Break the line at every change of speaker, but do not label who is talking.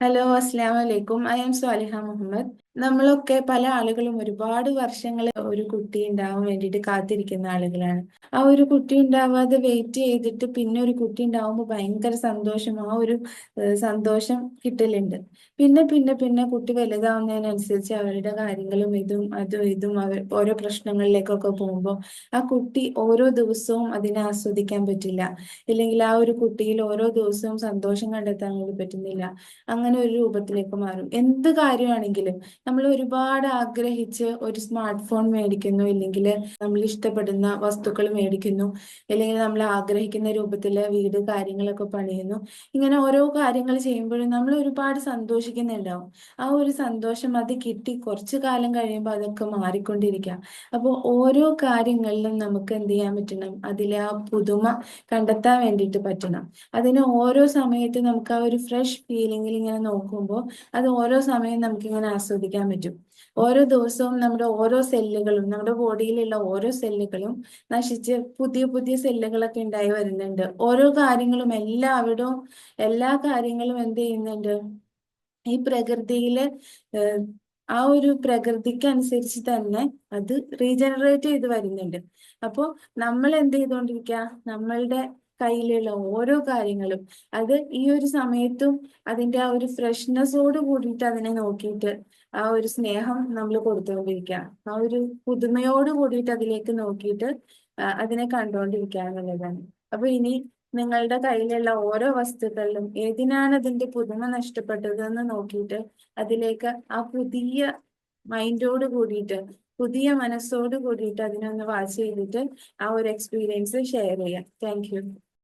Hello അസ്സാം വലൈക്കും I M Swaliha Muhammad. നമ്മളൊക്കെ പല ആളുകളും ഒരുപാട് വർഷങ്ങൾ ഒരു കുട്ടി ഉണ്ടാവാൻ വേണ്ടിയിട്ട് കാത്തിരിക്കുന്ന ആളുകളാണ്. ആ ഒരു കുട്ടി ഉണ്ടാവാതെ വെയിറ്റ് ചെയ്തിട്ട് പിന്നെ ഒരു കുട്ടി ഉണ്ടാവുമ്പോൾ ഭയങ്കര സന്തോഷം ആ ഒരു സന്തോഷം കിട്ടലുണ്ട്. പിന്നെ പിന്നെ പിന്നെ കുട്ടി വലുതാവുന്നതിനനുസരിച്ച് അവരുടെ കാര്യങ്ങളും ഇതും അതും ഇതും അവർ ഓരോ പ്രശ്നങ്ങളിലേക്കൊക്കെ പോകുമ്പോൾ ആ കുട്ടി ഓരോ ദിവസവും അതിനെ ആസ്വദിക്കാൻ പറ്റില്ല. ഇല്ലെങ്കിൽ ആ ഒരു കുട്ടിയിൽ ഓരോ ദിവസവും സന്തോഷം കണ്ടെത്താൻ വേണ്ടി പറ്റുന്നില്ല. അങ്ങനെ ഒരു രൂപത്തിലേക്ക് മാറും. എന്ത് കാര്യമാണെങ്കിലും നമ്മൾ ഒരുപാട് ആഗ്രഹിച്ച് ഒരു സ്മാർട്ട് ഫോൺ മേടിക്കുന്നു ഇല്ലെങ്കിൽ നമ്മൾ ഇഷ്ടപ്പെടുന്ന വസ്തുക്കൾ മേടിക്കുന്നു അല്ലെങ്കിൽ നമ്മൾ ആഗ്രഹിക്കുന്ന രൂപത്തിൽ വീട് കാര്യങ്ങളൊക്കെ പണിയുന്നു. ഇങ്ങനെ ഓരോ കാര്യങ്ങൾ ചെയ്യുമ്പോഴും നമ്മൾ ഒരുപാട് സന്തോഷിക്കുന്നുണ്ടാവും. ആ ഒരു സന്തോഷം അത് കിട്ടി കുറച്ചു കാലം കഴിയുമ്പോൾ അതൊക്കെ മാറിക്കൊണ്ടിരിക്കാം അപ്പോൾ ഓരോ കാര്യങ്ങളിലും നമുക്ക് എന്ത് ചെയ്യാൻ പറ്റണം? അതിലെ ആ പുതുമ കണ്ടെത്താൻ വേണ്ടിയിട്ട് പറ്റണം. അതിന് ഓരോ സമയത്ത് നമുക്ക് ആ ഒരു ഫ്രഷ് ഫീലിംഗിൽ ഇങ്ങനെ നോക്കുമ്പോൾ അത് ഓരോ സമയം നമുക്ക് ഇങ്ങനെ ആസ്വദിക്കാൻ പറ്റും. ഓരോ ദിവസവും നമ്മുടെ ഓരോ സെല്ലുകളും നമ്മുടെ ബോഡിയിലുള്ള ഓരോ സെല്ലുകളും നശിച്ച് പുതിയ പുതിയ സെല്ലുകളൊക്കെ ഉണ്ടായി വരുന്നുണ്ട്. ഓരോ കാര്യങ്ങളും എല്ലാവരും എല്ലാ കാര്യങ്ങളും എന്ത് ചെയ്യുന്നുണ്ട്? ഈ പ്രകൃതിയിൽ ആ ഒരു പ്രകൃതിക്ക് അനുസരിച്ച് തന്നെ അത് റീജനറേറ്റ് ചെയ്ത് വരുന്നുണ്ട്. അപ്പോൾ നമ്മൾ എന്ത് ചെയ്തുകൊണ്ടിരിക്കുക നമ്മളുടെ കയ്യിലുള്ള ഓരോ കാര്യങ്ങളും. അത് ഈ ഒരു സമയത്തും അതിന്റെ ആ ഒരു ഫ്രഷ്നെസ്സോട് കൂടിയിട്ട് അതിനെ നോക്കിയിട്ട് ആ ഒരു സ്നേഹം നമ്മൾ കൊടുത്തുകൊണ്ടിരിക്കുക. ആ ഒരു പുതുമയോട് കൂടിയിട്ട് അതിലേക്ക് നോക്കിയിട്ട് അതിനെ കണ്ടുകൊണ്ടിരിക്കുക എന്നുള്ളതാണ്. അപ്പൊ ഇനി നിങ്ങളുടെ കയ്യിലുള്ള ഓരോ വസ്തുക്കളിലും ഏതിനാണ് അതിന്റെ പുതുമ നഷ്ടപ്പെട്ടത് എന്ന് നോക്കിയിട്ട് അതിലേക്ക് ആ പുതിയ മൈൻഡോട് കൂടിയിട്ട് പുതിയ മനസ്സോട് കൂടിയിട്ട് അതിനൊന്ന് വാച്ച് ചെയ്തിട്ട് ആ ഒരു എക്സ്പീരിയൻസ് ഷെയർ ചെയ്യാം താങ്ക്